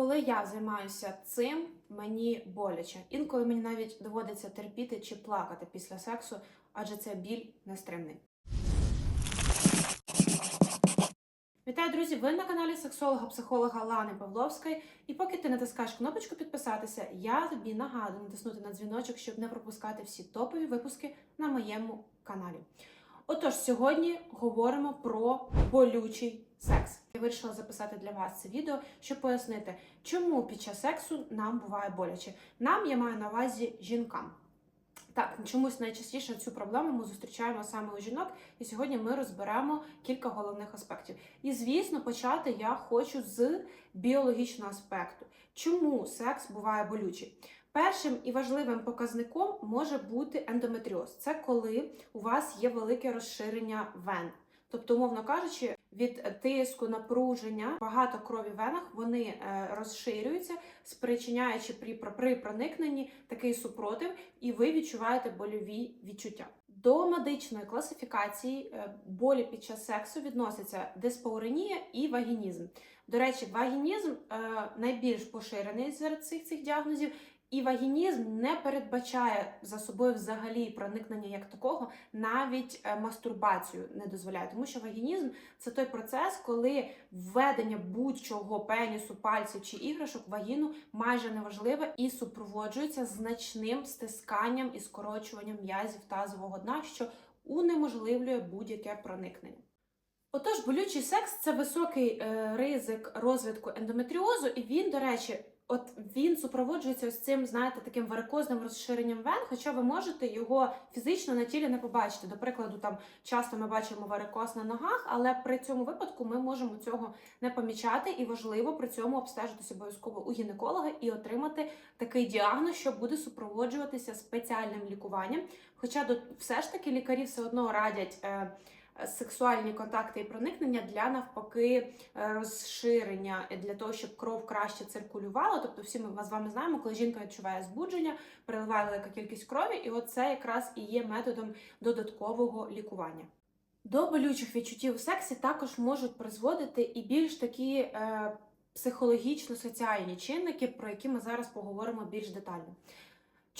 Коли я займаюся цим, мені боляче. Інколи мені навіть доводиться терпіти чи плакати після сексу, адже це біль нестримний. Вітаю, друзі! Ви на каналі сексолога-психолога Лани Павловської. І поки ти натискаєш кнопочку підписатися, я тобі нагадую натиснути на дзвіночок, щоб не пропускати всі топові випуски на моєму каналі. Отож, сьогодні говоримо про болючий секс. Я вирішила записати для вас це відео, щоб пояснити, чому під час сексу нам буває боляче. Нам я маю на увазі жінкам. Так, чомусь найчастіше цю проблему ми зустрічаємо саме у жінок, і сьогодні ми розберемо кілька головних аспектів. І звісно, почати я хочу з біологічного аспекту. Чому секс буває болючий? Першим і важливим показником може бути ендометріоз. Це коли у вас є велике розширення вен. Тобто, умовно кажучи, від тиску, напруження, багато крові в венах вони е, розширюються, спричиняючи при, при проникненні такий супротив, і ви відчуваєте больові відчуття. До медичної класифікації е, болі під час сексу відносяться диспауренія і вагінізм. До речі, вагінізм е, найбільш поширений серед цих цих діагнозів. І вагінізм не передбачає за собою взагалі проникнення як такого, навіть е, мастурбацію не дозволяє, тому що вагінізм це той процес, коли введення будь-чого пенісу, пальців чи іграшок в вагіну майже неважливе і супроводжується значним стисканням і скорочуванням м'язів тазового дна, що унеможливлює будь-яке проникнення. Отож, болючий секс це високий е, ризик розвитку ендометріозу, і він, до речі, От він супроводжується ось цим, знаєте, таким варикозним розширенням вен, хоча ви можете його фізично на тілі не побачити. До прикладу, там часто ми бачимо варикоз на ногах, але при цьому випадку ми можемо цього не помічати, і важливо при цьому обстежитися обов'язково у гінеколога і отримати такий діагноз, що буде супроводжуватися спеціальним лікуванням. Хоча до все ж таки лікарі все одно радять. Е, сексуальні контакти і проникнення для навпаки е, розширення для того, щоб кров краще циркулювала. Тобто, всі ми з вами знаємо, коли жінка відчуває збудження, переливає велика кількість крові, і оце якраз і є методом додаткового лікування. До болючих відчуттів у сексі також можуть призводити і більш такі е, психологічно-соціальні чинники, про які ми зараз поговоримо більш детально.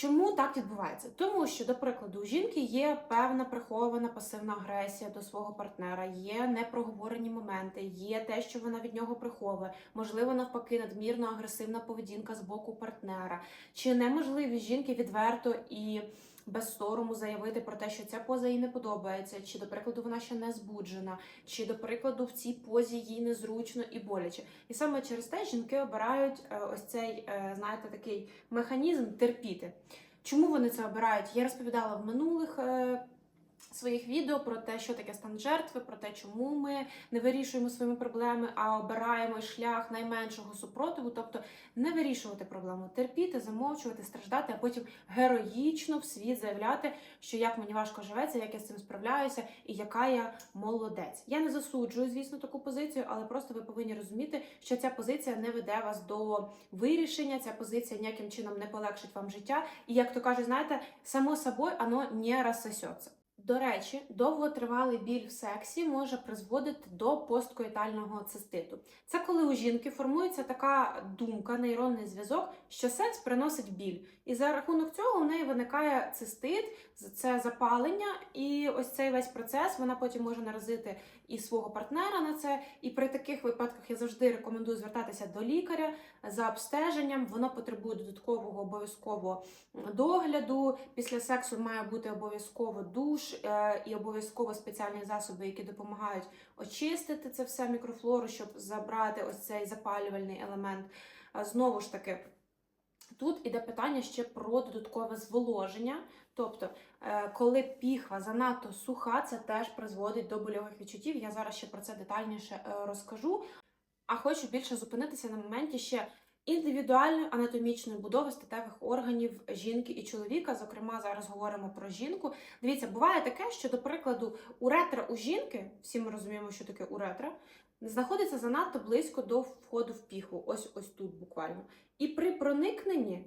Чому так відбувається? Тому що, до прикладу, у жінки є певна прихована пасивна агресія до свого партнера, є непроговорені моменти, є те, що вона від нього приховує, можливо, навпаки, надмірно агресивна поведінка з боку партнера, чи неможливість жінки відверто і без сорому заявити про те, що ця поза їй не подобається, чи, до прикладу, вона ще не збуджена, чи, до прикладу, в цій позі їй незручно і боляче. І саме через те жінки обирають е, ось цей, е, знаєте, такий механізм терпіти. Чому вони це обирають? Я розповідала в минулих е, своїх відео про те, що таке стан жертви, про те, чому ми не вирішуємо свої проблеми, а обираємо шлях найменшого супротиву, тобто не вирішувати проблему, терпіти, замовчувати, страждати, а потім героїчно в світ заявляти, що як мені важко живеться, як я з цим справляюся, і яка я молодець. Я не засуджую, звісно, таку позицію, але просто ви повинні розуміти, що ця позиція не веде вас до вирішення, ця позиція ніяким чином не полегшить вам життя. І як то кажуть, знаєте, само собою оно не розсосеться. До речі, довготривалий біль в сексі може призводити до посткоїтального циститу. Це коли у жінки формується така думка, нейронний зв'язок, що секс приносить біль. І за рахунок цього у неї виникає цистит, це запалення, і ось цей весь процес вона потім може наразити і свого партнера на це. І при таких випадках я завжди рекомендую звертатися до лікаря за обстеженням. Воно потребує додаткового обов'язково догляду. Після сексу має бути обов'язково душ е, і обов'язково спеціальні засоби, які допомагають очистити це все мікрофлору, щоб забрати ось цей запалювальний елемент. Знову ж таки. Тут іде питання ще про додаткове зволоження. Тобто, е, коли піхва занадто суха, це теж призводить до больових відчуттів. Я зараз ще про це детальніше е, розкажу. А хочу більше зупинитися на моменті ще індивідуальної анатомічної будови статевих органів жінки і чоловіка. Зокрема, зараз говоримо про жінку. Дивіться, буває таке, що, до прикладу, уретра у жінки, всі ми розуміємо, що таке уретра, знаходиться занадто близько до входу в піху, ось ось тут буквально. І при проникненні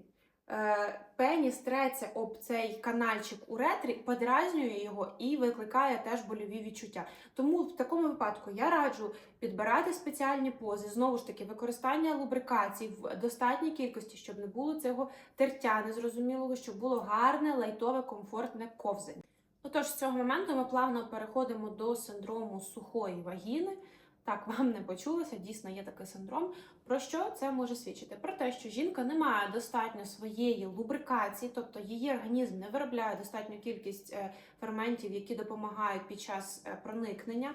пеніс треться об цей канальчик уретрі, подразнює його і викликає теж больові відчуття. Тому в такому випадку я раджу підбирати спеціальні пози, знову ж таки, використання лубрикацій в достатній кількості, щоб не було цього тертя незрозумілого, щоб було гарне, лайтове, комфортне ковзання. Отож, з цього моменту ми плавно переходимо до синдрому сухої вагіни. Так, вам не почулося, дійсно є такий синдром. Про що це може свідчити? Про те, що жінка не має достатньо своєї лубрикації, тобто її організм не виробляє достатню кількість е, ферментів, які допомагають під час е, проникнення.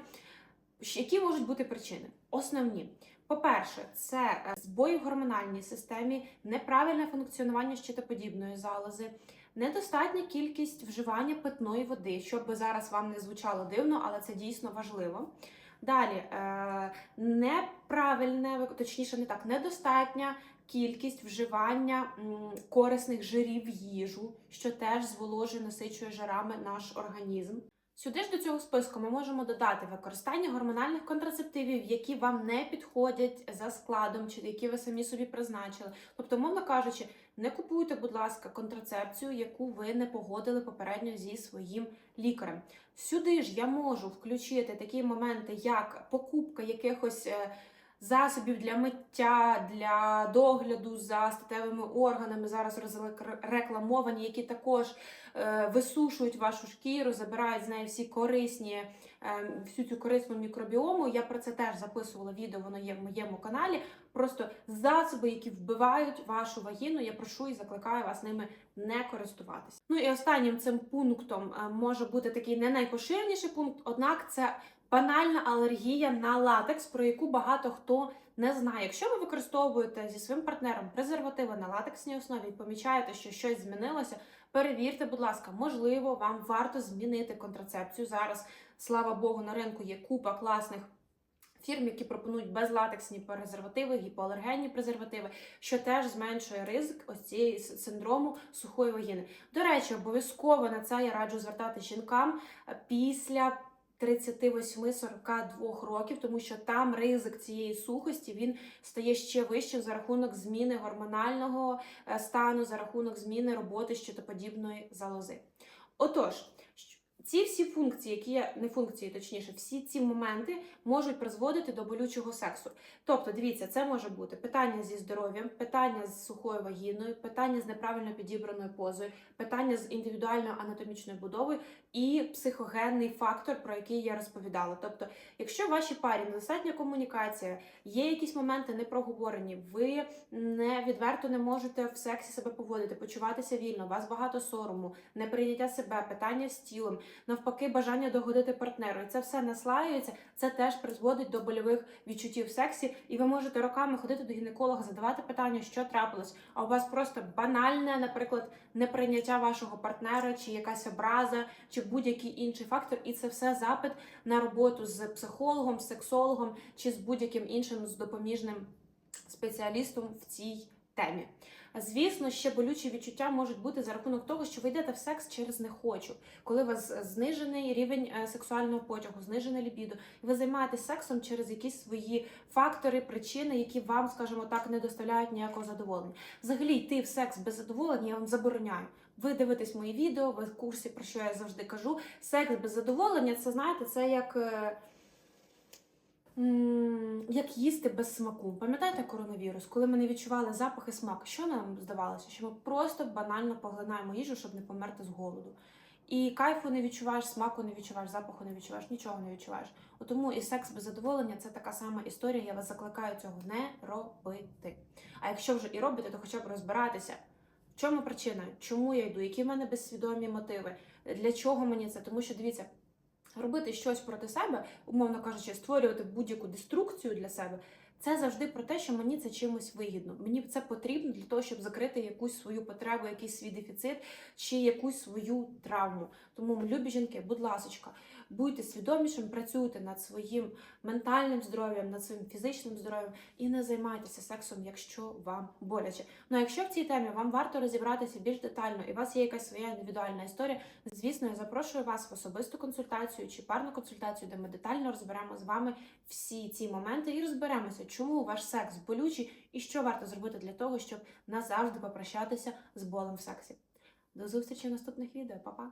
Які можуть бути причини? Основні. По-перше, це е, збої в гормональній системі, неправильне функціонування щитоподібної залози, недостатня кількість вживання питної води, щоб зараз вам не звучало дивно, але це дійсно важливо. Далі е, неправильне, точніше, не так, недостатня кількість вживання корисних жирів в їжу, що теж зволожує, насичує жирами наш організм. Сюди ж до цього списку ми можемо додати використання гормональних контрацептивів, які вам не підходять за складом, чи які ви самі собі призначили. Тобто, мовно кажучи, не купуйте, будь ласка, контрацепцію, яку ви не погодили попередньо зі своїм лікарем. Сюди ж я можу включити такі моменти, як покупка якихось. Засобів для миття, для догляду за статевими органами зараз розрекламовані, які також е, висушують вашу шкіру, забирають з неї всі корисні, е, всю цю корисну мікробіому. Я про це теж записувала відео, воно є в моєму каналі. Просто засоби, які вбивають вашу вагіну. Я прошу і закликаю вас ними не користуватися. Ну і останнім цим пунктом е, може бути такий не найпоширеніший пункт, однак це банальна алергія на латекс, про яку багато хто не знає. Якщо ви використовуєте зі своїм партнером презервативи на латексній основі і помічаєте, що щось змінилося, перевірте, будь ласка, можливо, вам варто змінити контрацепцію. Зараз, слава Богу, на ринку є купа класних. Фірм, які пропонують безлатексні презервативи, гіпоалергенні презервативи, що теж зменшує ризик ось цієї синдрому сухої вагіни. До речі, обов'язково на це я раджу звертати жінкам після 38-42 років, тому що там ризик цієї сухості він стає ще вищим за рахунок зміни гормонального е, стану, за рахунок зміни роботи щитоподібної залози. Отож, ці всі функції, які є не функції, точніше, всі ці моменти можуть призводити до болючого сексу. Тобто, дивіться, це може бути питання зі здоров'ям, питання з сухою вагіною, питання з неправильно підібраною позою, питання з індивідуальною анатомічною будовою і психогенний фактор, про який я розповідала. Тобто, якщо в вашій парі недостатня комунікація, є якісь моменти непроговорені, ви не відверто не можете в сексі себе поводити, почуватися вільно, у вас багато сорому, неприйняття себе, питання з тілом, навпаки, бажання догодити партнеру. І це все наслаюється, це теж призводить до больових відчуттів в сексі, і ви можете роками ходити до гінеколога, задавати питання, що трапилось. А у вас просто банальне, наприклад, неприйняття вашого партнера, чи якась образа, чи будь-який інший фактор, і це все запит на роботу з психологом, сексологом чи з будь-яким іншим з допоміжним спеціалістом в цій темі. Звісно, ще болючі відчуття можуть бути за рахунок того, що ви йдете в секс через не хочу, коли у вас знижений рівень е, сексуального потягу, знижене лібідо, і ви займаєтесь сексом через якісь свої фактори, причини, які вам, скажімо так, не доставляють ніякого задоволення. Взагалі, йти в секс без задоволення я вам забороняю. Ви дивитесь мої відео, ви в курсі, про що я завжди кажу. Секс без задоволення це знаєте, це як. е, м, Як їсти без смаку. Пам'ятаєте коронавірус, коли ми не відчували запах і смак? Що нам здавалося? Що ми просто банально поглинаємо їжу, щоб не померти з голоду. І кайфу не відчуваєш, смаку не відчуваєш, запаху не відчуваєш, нічого не відчуваєш. Тому і секс без задоволення це така сама історія. Я вас закликаю цього не робити. А якщо вже і робите, то хоча б розбиратися. В чому причина? Чому я йду? Які в мене безсвідомі мотиви? Для чого мені це? Тому що дивіться, робити щось проти себе, умовно кажучи, створювати будь-яку деструкцію для себе. Це завжди про те, що мені це чимось вигідно. Мені це потрібно для того, щоб закрити якусь свою потребу, якийсь свій дефіцит чи якусь свою травму. Тому, любі жінки, будь ласочка, будьте свідомішим, працюйте над своїм ментальним здоров'ям, над своїм фізичним здоров'ям і не займайтеся сексом, якщо вам боляче. Ну а якщо в цій темі вам варто розібратися більш детально, і у вас є якась своя індивідуальна історія, звісно, я запрошую вас в особисту консультацію чи парну консультацію, де ми детально розберемо з вами всі ці моменти і розберемося, чому ваш секс болючий і що варто зробити для того, щоб назавжди попрощатися з болем в сексі. До зустрічі в наступних відео, Па-па!